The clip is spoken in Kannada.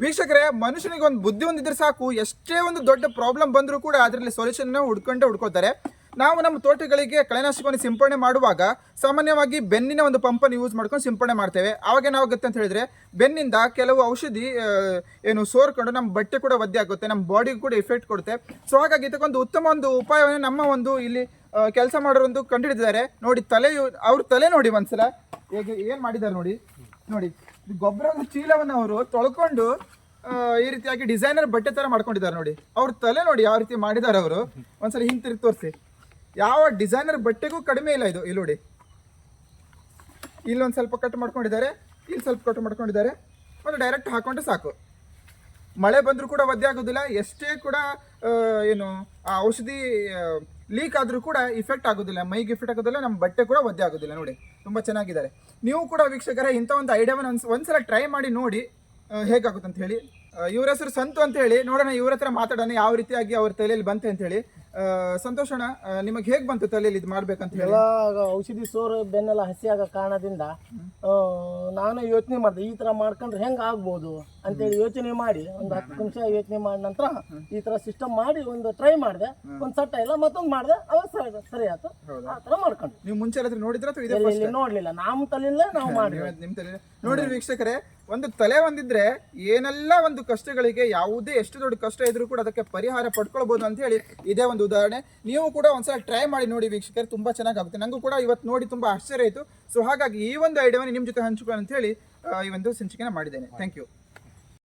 ವೀಕ್ಷಕರೇ ಮನುಷ್ಯನಿಗೆ ಒಂದು ಬುದ್ಧಿ ಹೊಂದಿದ್ರೆ ಸಾಕು. ಎಷ್ಟೇ ಒಂದು ದೊಡ್ಡ ಪ್ರಾಬ್ಲಮ್ ಬಂದರೂ ಕೂಡ ಅದರಲ್ಲಿ ಸೊಲ್ಯೂಷನ್ ಹುಡ್ಕೊಂಡೇ ಹುಡ್ಕೋತಾರೆ. ನಾವು ನಮ್ಮ ತೋಟಗಳಿಗೆ ಕಳೆನಾಶಕವನ್ನು ಸಿಂಪಡಣೆ ಮಾಡುವಾಗ ಸಾಮಾನ್ಯವಾಗಿ ಬೆನ್ನಿನ ಒಂದು ಪಂಪನ್ನು ಯೂಸ್ ಮಾಡ್ಕೊಂಡು ಸಿಂಪಡಣೆ ಮಾಡ್ತೇವೆ. ಆವಾಗ ಏನಾಗುತ್ತೆ ಅಂತ ಹೇಳಿದ್ರೆ, ಬೆನ್ನಿಂದ ಕೆಲವು ಔಷಧಿ ಏನು ಸೋರ್ಕೊಂಡು ನಮ್ಮ ಬಟ್ಟೆ ಕೂಡ ಒದ್ದೆ ಆಗುತ್ತೆ, ನಮ್ಮ ಬಾಡಿಗೆ ಕೂಡ ಇಫೆಕ್ಟ್ ಕೊಡುತ್ತೆ. ಸೊ ಹಾಗಾಗಿ ಇದಕ್ಕೊಂದು ಉತ್ತಮ ಒಂದು ಉಪಾಯವನ್ನು ನಮ್ಮ ಒಂದು ಇಲ್ಲಿ ಕೆಲಸ ಮಾಡೋರೊಂದು ಕಂಡುಹಿಡಿದಿದ್ದಾರೆ. ನೋಡಿ ತಲೆ ಅವ್ರ ತಲೆ ನೋಡಿ ಒಂದ್ಸಲ. ಹೇಗೆ, ಏನು ಮಾಡಿದ್ದಾರೆ ನೋಡಿ? ನೋಡಿ. ಗೊಬ್ಬರದ ಚೀಲವನ್ನು ಅವರು ತೊಳ್ಕೊಂಡು ಈ ರೀತಿಯಾಗಿ ಡಿಸೈನರ್ ಬಟ್ಟೆ ತರ ಮಾಡ್ಕೊಂಡಿದ್ದಾರೆ ನೋಡಿ. ಅವ್ರ ತಲೆ ನೋಡಿ ಯಾವ ರೀತಿ ಮಾಡಿದ್ದಾರೆ ಅವರು. ಒಂದ್ಸರಿ ಹಿಂತಿರುಗಿ ತೋರಿಸಿ. ಯಾವ ಡಿಸೈನರ್ ಬಟ್ಟೆಗೂ ಕಡಿಮೆ ಇಲ್ಲ ಇದು ಇಲ್ಲಿ ನೋಡಿ ಇಲ್ಲೊಂದು ಸ್ವಲ್ಪ ಕಟ್ ಮಾಡ್ಕೊಂಡಿದ್ದಾರೆ, ಇಲ್ಲಿ ಸ್ವಲ್ಪ ಕಟ್ ಮಾಡ್ಕೊಂಡಿದ್ದಾರೆ. ಒಂದು ಡೈರೆಕ್ಟ್ ಹಾಕೊಂಡ್ರೆ ಸಾಕು. ಮಳೆ ಬಂದರೂ ಕೂಡ ಒದ್ದೆ ಆಗೋದಿಲ್ಲ. ಎಷ್ಟೇ ಕೂಡ ಏನು, ಆ ಔಷಧಿ ಲೀಕ್ ಆದರೂ ಕೂಡ ಇಫೆಕ್ಟ್ ಆಗೋದಿಲ್ಲ. ಮೈಗೆ ಇಫೆಕ್ಟ್ ಆಗೋದಿಲ್ಲ, ನಮ್ಮ ಬಟ್ಟೆ ಕೂಡ ಒದ್ದೆ ಆಗೋದಿಲ್ಲ ನೋಡಿ. ತುಂಬ ಚೆನ್ನಾಗಿದ್ದಾರೆ. ನೀವು ಕೂಡ ವೀಕ್ಷಕರೇ ಇಂಥ ಒಂದು ಐಡಿಯಾವನ್ನು ಒಂದು ಒಂದ್ಸಲ ಟ್ರೈ ಮಾಡಿ ನೋಡಿ ಹೇಗಾಗುತ್ತೆ ಅಂತ ಹೇಳಿ. ಇವ್ರ ಹೆಸರು ಸಂತು ಅಂತ ಹೇಳಿ, ನೋಡೋಣ ಇವ್ರ ಹತ್ರ ಮಾತಾಡೋಣ, ಯಾವ ರೀತಿಯಾಗಿ ಅವ್ರ ತಲೆಯಲ್ಲಿ ಬಂತೆ ಅಂತ ಹೇಳಿ. ಸಂತೋಷಣ ನಿಮಗೆ ಹೇಗೆ ಬಂತು ತಲೆಯಲ್ಲಿ ಇದು ಮಾಡ್ಬೇಕಂತ ಹೇಳಿ? ಎಲ್ಲ ಔಷಧಿ ಸೋರು ಬೆನ್ನೆಲ್ಲ ಹಸಿ ಆಗೋ ಕಾರಣದಿಂದ ನಾನು ಯೋಚನೆ ಮಾಡಿದೆ ಈ ತರ ಮಾಡ್ಕೊಂಡ್ರೆ ಹೆಂಗ್ ಆಗ್ಬೋದು ಅಂತೇಳಿ ಯೋಚನೆ ಮಾಡಿ ಒಂದು ಹತ್ತು ನಿಮಿಷ ಯೋಚನೆ ಮಾಡಿದ ನಂತರ ಈ ತರ ಸಿಸ್ಟಮ್ ಮಾಡಿ ಒಂದು ಟ್ರೈ ಮಾಡಿದೆ ಒಂದು ಸಟ್ಟ ಇಲ್ಲ ಮತ್ತೊಂದು ಮಾಡಿದೆ ಅವಾಗ ಸರಿ ಸರಿ ಆಯ್ತು. ಆ ತರ ಮಾಡ್ಕೊಂಡು ನೀವು ಮುಂಚೆ ಎಲ್ಲ ನೋಡಿದ್ರೆ ನೋಡ್ಲಿಲ್ಲ ನಮ್ಮ ತಲೆಯಲ್ಲೇ ನಾವು ಮಾಡಿದ್ವಿ ನಿಮ್ಮ ನಿಮ್ ತಲೆ ನೋಡಿ ವೀಕ್ಷಕರೇ ಒಂದು ತಲೆ ಒಂದಿದ್ರೆ ಏನೆಲ್ಲ ಒಂದು ಕಷ್ಟಗಳಿಗೆ ಯಾವುದೇ ಎಷ್ಟು ದೊಡ್ಡ ಕಷ್ಟ ಇದ್ರೂ ಕೂಡ ಅದಕ್ಕೆ ಪರಿಹಾರ ಪಡ್ಕೊಳ್ಬಹುದು ಅಂತ ಹೇಳಿ ಇದೇ ಒಂದು ಉದಾಹರಣೆ. ನೀವು ಕೂಡ ಒಂದ್ಸಲ ಟ್ರೈ ಮಾಡಿ ನೋಡಿ ವೀಕ್ಷಕರು, ತುಂಬಾ ಚೆನ್ನಾಗಾಗುತ್ತೆ. ನಂಗೂ ಕೂಡ ಇವತ್ತು ನೋಡಿ ತುಂಬಾ ಆಶ್ಚರ್ಯ ಆಯಿತು. ಸೊ ಹಾಗಾಗಿ ಈ ಒಂದು ಐಡಿಯಾವನ್ನು ನಿಮ್ಮ ಜೊತೆ ಹಂಚ್ಕೊಳ್ಳಿ ಅಂತ ಹೇಳಿ ಈ ಒಂದು ಸಂಚಿಕೆನ ಮಾಡಿದ್ದೇನೆ. Thank you